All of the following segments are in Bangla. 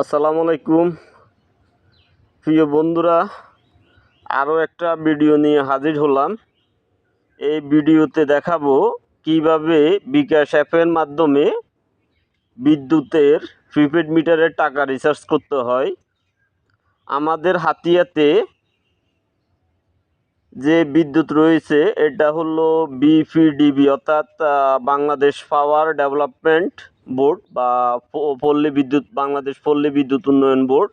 আসসালামু আলাইকুম। প্রিয় বন্ধুরা আরও একটা ভিডিও নিয়ে হাজির হলাম। এই ভিডিওতে দেখাবো কীভাবে বিকাশ অ্যাপের মাধ্যমে বিদ্যুতের প্রিপেড মিটারের টাকা রিচার্জ করতে হয়। আমাদের হাতিয়াতে যে বিদ্যুৎ রয়েছে, এটা হলো বিপিডিবি অর্থাৎ বাংলাদেশ পাওয়ার ডেভেলপমেন্ট বোর্ড বা পল্লী বিদ্যুৎ, বাংলাদেশ পল্লী বিদ্যুৎ উন্নয়ন বোর্ড।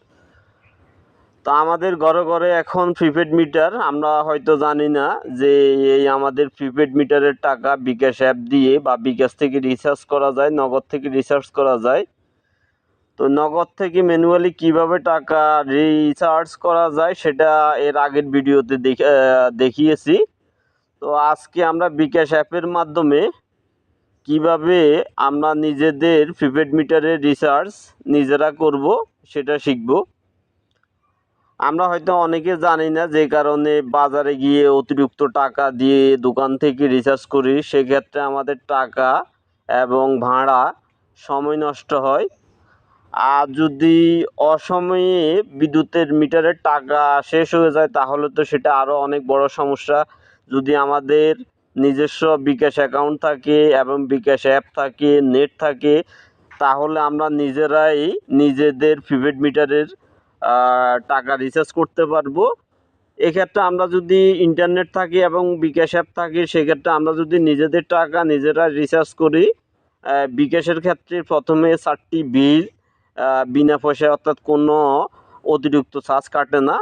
তো আমাদের ঘরে ঘরে এখন প্রিপেড মিটার, আমরা হয়তো জানি না যে এই আমাদের প্রিপেড মিটারের টাকা বিকাশ অ্যাপ দিয়ে বা বিকাশ থেকে রিচার্জ করা যায়, নগদ থেকে রিচার্জ করা যায়। তো নগদ থেকে ম্যানুয়ালি কীভাবে টাকা রিচার্জ করা যায় সেটা এর আগের ভিডিওতে দেখে দেখিয়েছি। তো আজকে আমরা বিকাশ অ্যাপের মাধ্যমে কীভাবে আমরা নিজেদের প্রিপেড মিটারের রিচার্জ নিজেরা করব সেটা শিখব। আমরা হয়তো অনেকে জানি না যে কারণে বাজারে গিয়ে অতিরিক্ত টাকা দিয়ে দোকান থেকে রিচার্জ করি, সেক্ষেত্রে আমাদের টাকা এবং ভাড়া সময় নষ্ট হয়। আর যদি অসময়ে বিদ্যুতের মিটারের টাকা শেষ হয়ে যায়, তাহলে তো সেটা আরও অনেক বড় সমস্যা। যদি আমাদের নিজস্ব বিকাশ অ্যাকাউন্ট থাকে এবং বিকাশ অ্যাপ থাকে, নেট থাকে, তাহলে আমরা নিজেরাই নিজেদের প্রিপেড মিটারের টাকা রিচার্জ করতে পারব। এক্ষেত্রে আমরা যদি ইন্টারনেট থাকে এবং বিকাশ অ্যাপ থাকে, সেক্ষেত্রে আমরা যদি নিজেদের টাকা নিজেরা রিচার্জ করি বিকাশের ক্ষেত্রে প্রথমে চারটি বিল বিনা পয়সায় অর্থাৎ কোনো অতিরিক্ত চার্জ কাটে না।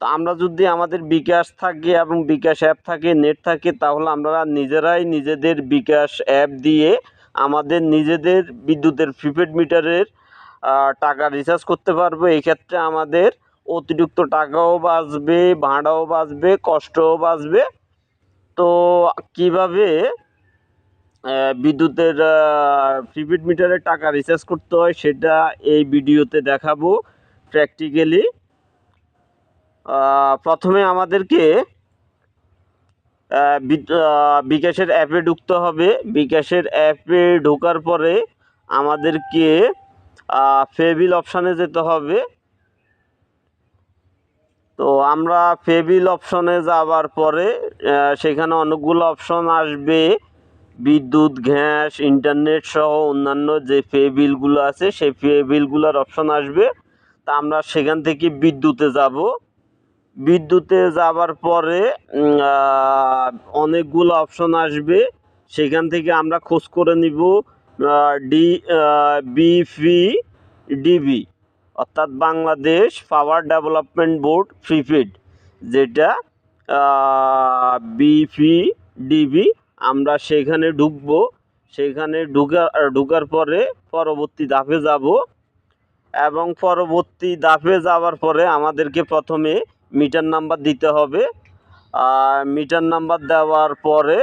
তো আমরা যদি আমাদের বিকাশ থাকে এবং বিকাশ অ্যাপ থাকে নেট থাকে, তাহলে আমরা নিজেরাই নিজেদের বিকাশ অ্যাপ দিয়ে আমাদের নিজেদের বিদ্যুতের প্রিপেড মিটারের টাকা রিচার্জ করতে পারব। এক্ষেত্রে আমাদের অতিরিক্ত টাকাও বাঁচবে, ভাড়াও বাঁচবে, কষ্টও বাঁচবে। তো কীভাবে বিদ্যুতের প্রিপেড মিটারের টাকা রিচার্জ করতে হয় সেটা এই ভিডিওতে দেখাবো প্র্যাকটিক্যালি প্রথমে আমাদেরকে বিকাশের অ্যাপে ঢুকতে হবে। বিকাশের অ্যাপে ঢোকার পরে আমাদেরকে ফেবিল অপশানে যেতে হবে। তো আমরা ফেবিল অপশনে যাওয়ার পরে সেখানে অনেকগুলো অপশন আসবে। বিদ্যুৎ, গ্যাস ইন্টারনেট সহ অন্যান্য যে পে বিলগুলো আছে, সেই পে বিলগুলোর অপশন আসবে। তা আমরা সেখান থেকে বিদ্যুতে যাব। বিদ্যুতে যাওয়ার পরে অনেকগুলো অপশন আসবে। সেখান থেকে আমরা খোঁজ করে নিব ডি বিপি ডিবি অর্থাৎ Bangladesh power development board prepaid যেটা বিপিডিবি আমরা সেখানে ঢুকবো। সেখানে ঢুকা, ঢুকার পরে পরবর্তী ধাপে যাব। এবং পরবর্তী ধাপে যাওয়ার পরে আমাদেরকে প্রথমে মিটার নাম্বার দিতে হবে। আর মিটার নাম্বার দেওয়ার পরে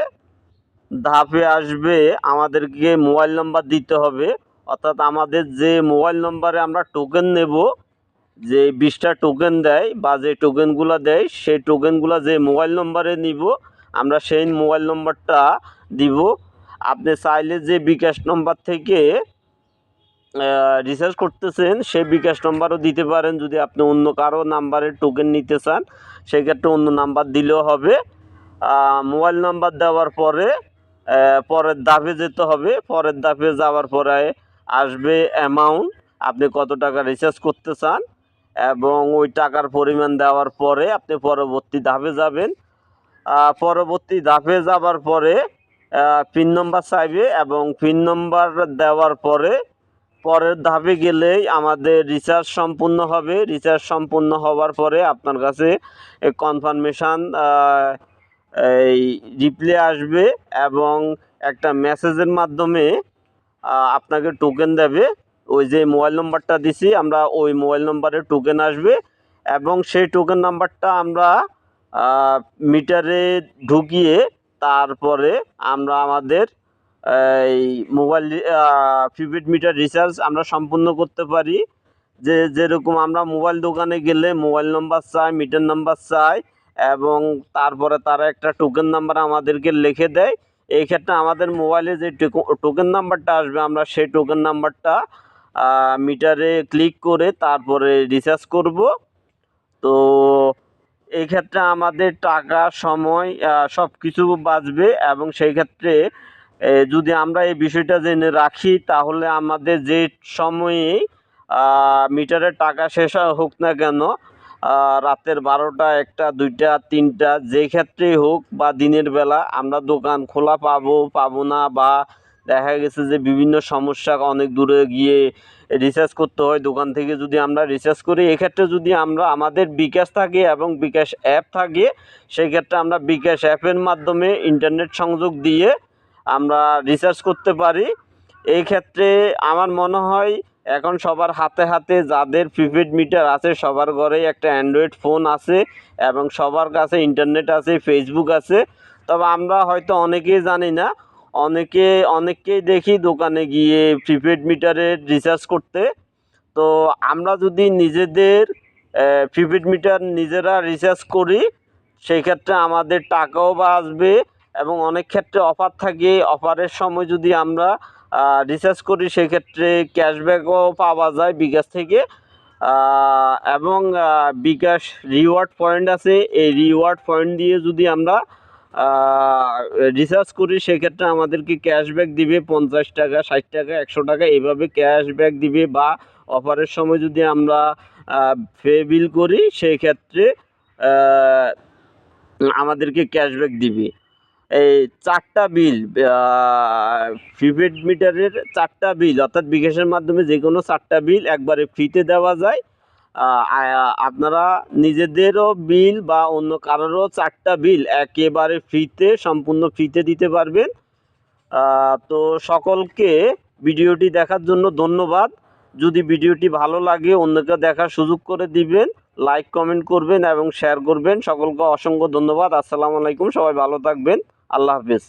ধাপে আসবে আমাদেরকে মোবাইল নাম্বার দিতে হবে। অর্থাৎ আমাদের যে মোবাইল নম্বরে আমরা টোকেন নেব, যে বিশটা টোকেন দেয় বা যে টোকেনগুলো দেয়, সেই টোকেনগুলো যে মোবাইল নম্বরে নিব, আমরা সেই মোবাইল নম্বরটা দিব। আপনি চাইলে যে বিকাশ নম্বর থেকে রিচার্জ করতেছেন সেই বিকাশ নাম্বারও দিতে পারেন যদি আপনি অন্য কারও নাম্বারের টোকেন নিতে চান। সেক্ষেত্রে অন্য নাম্বার দিলেও হবে। মোবাইল নাম্বার দেওয়ার পরে পরের ধাপে যেতে হবে। পরের ধাপে যাওয়ার পরে আসবে অ্যামাউন্ট আপনি কত টাকা রিচার্জ করতে চান এবং ওই টাকার পরিমাণ দেওয়ার পরে আপনি পরবর্তী ধাপে যাবেন। পরবর্তী ধাপে যাবার পরে পিন নম্বর চাইবে এবং পিন নম্বর দেওয়ার পরে পরের ধাপে গেলেই আমাদের রিচার্জ সম্পূর্ণ হবে। রিচার্জ সম্পূর্ণ হওয়ার পরে আপনার কাছে কনফার্মেশান এই রিপ্লে আসবে এবং একটা মেসেজের মাধ্যমে আপনাকে টোকেন দেবে। ওই যে মোবাইল নম্বরটা দিছি, আমরা ওই মোবাইল নম্বরে টোকেন আসবে এবং সেই টোকেন নাম্বারটা আমরা মিটারে ঢুকিয়ে তারপরে আমরা আমাদের এই মোবাইল প্রিপেড মিটার রিচার্জ আমরা সম্পূর্ণ করতে পারি। যে যেরকম আমরা মোবাইল দোকানে গেলে মোবাইল নাম্বার চাই মিটার নাম্বার চাই, এবং তারপরে তারা একটা টোকেন নাম্বার আমাদেরকে লিখে দেয়। এই ক্ষেত্রে আমাদের মোবাইলে যে টোকেন নাম্বারটা আসবে, আমরা সেই টোকেন নাম্বারটা মিটারে ক্লিক করে তারপরে রিচার্জ করব। তো এই ক্ষেত্রে আমাদের টাকা, সময় সব কিছু বাঁচবে, এবং সেই ক্ষেত্রে যদি আমরা এই বিষয়টা জেনে রাখি, তাহলে আমাদের যে সময়ে মিটারের টাকা শেষ হোক না কেন রাতের বারোটা, একটা, দুইটা, তিনটা, যে ক্ষেত্রেই হোক বা দিনের বেলা, আমরা দোকান খোলা পাবো পাবো না বা দেখা গেছে যে বিভিন্ন সমস্যা অনেক দূরে গিয়ে রিচার্জ করতে হয়, দোকান থেকে যদি আমরা রিচার্জ করি, এক্ষেত্রে যদি আমরা, আমাদের বিকাশ থাকে এবং বিকাশ অ্যাপ থাকে সেই ক্ষেত্রে আমরা বিকাশ অ্যাপের মাধ্যমে ইন্টারনেট সংযোগ দিয়ে আমরা রিচার্জ করতে পারি। এই ক্ষেত্রে আমার মনে হয় এখন সবার হাতে হাতে যাদের প্রিপেড মিটার আছে, সবার ঘরেই একটা অ্যান্ড্রয়েড ফোন আছে এবং সবার কাছে ইন্টারনেট আছে ফেসবুক আছে। তবে আমরা হয়তো অনেকেই জানি না, অনেকে, অনেককেই দেখি দোকানে গিয়ে প্রিপেড মিটারের রিচার্জ করতে। তো আমরা যদি নিজেদের প্রিপেড মিটার নিজেরা রিচার্জ করি, সেই ক্ষেত্রে আমাদের টাকাও বাঁচবে এবং অনেক ক্ষেত্রে অফার থাকে। অফারের সময় যদি আমরা রিচার্জ করি, সেক্ষেত্রে ক্যাশব্যাকও পাওয়া যায় বিকাশ থেকে। এবং বিকাশ রিওয়ার্ড পয়েন্ট আছে। এই রিওয়ার্ড পয়েন্ট দিয়ে যদি আমরা রিচার্জ করি, সেক্ষেত্রে আমাদেরকে ক্যাশব্যাক দিবে পঞ্চাশ টাকা, ষাট টাকা, একশো টাকা। এইভাবে ক্যাশব্যাক দিবে বা অফারের সময় যদি আমরা পে বিল করি, সেক্ষেত্রে আমাদেরকে ক্যাশব্যাক দিবে। এই চারটা বিল প্রিপেড মিটারের চারটা বিল, অর্থাৎ বিকাশের মাধ্যমে যে কোনো চারটা বিল একবারে ফ্রিতে দেওয়া যায়। আপনারা নিজেদেরও বিল বা অন্য কারোরও চারটা বিল একেবারে ফ্রিতে সম্পূর্ণ ফ্রিতে দিতে পারবেন। তো সকলকে ভিডিওটি দেখার জন্য ধন্যবাদ। যদি ভিডিওটি ভালো লাগে, অন্যকে দেখার সুযোগ করে দিবেন লাইক কমেন্ট করবেন এবং শেয়ার করবেন। সকলকে অসংখ্য ধন্যবাদ। আসসালামু আলাইকুম, সবাই ভালো থাকবেন। আল্লাহ হাফেজ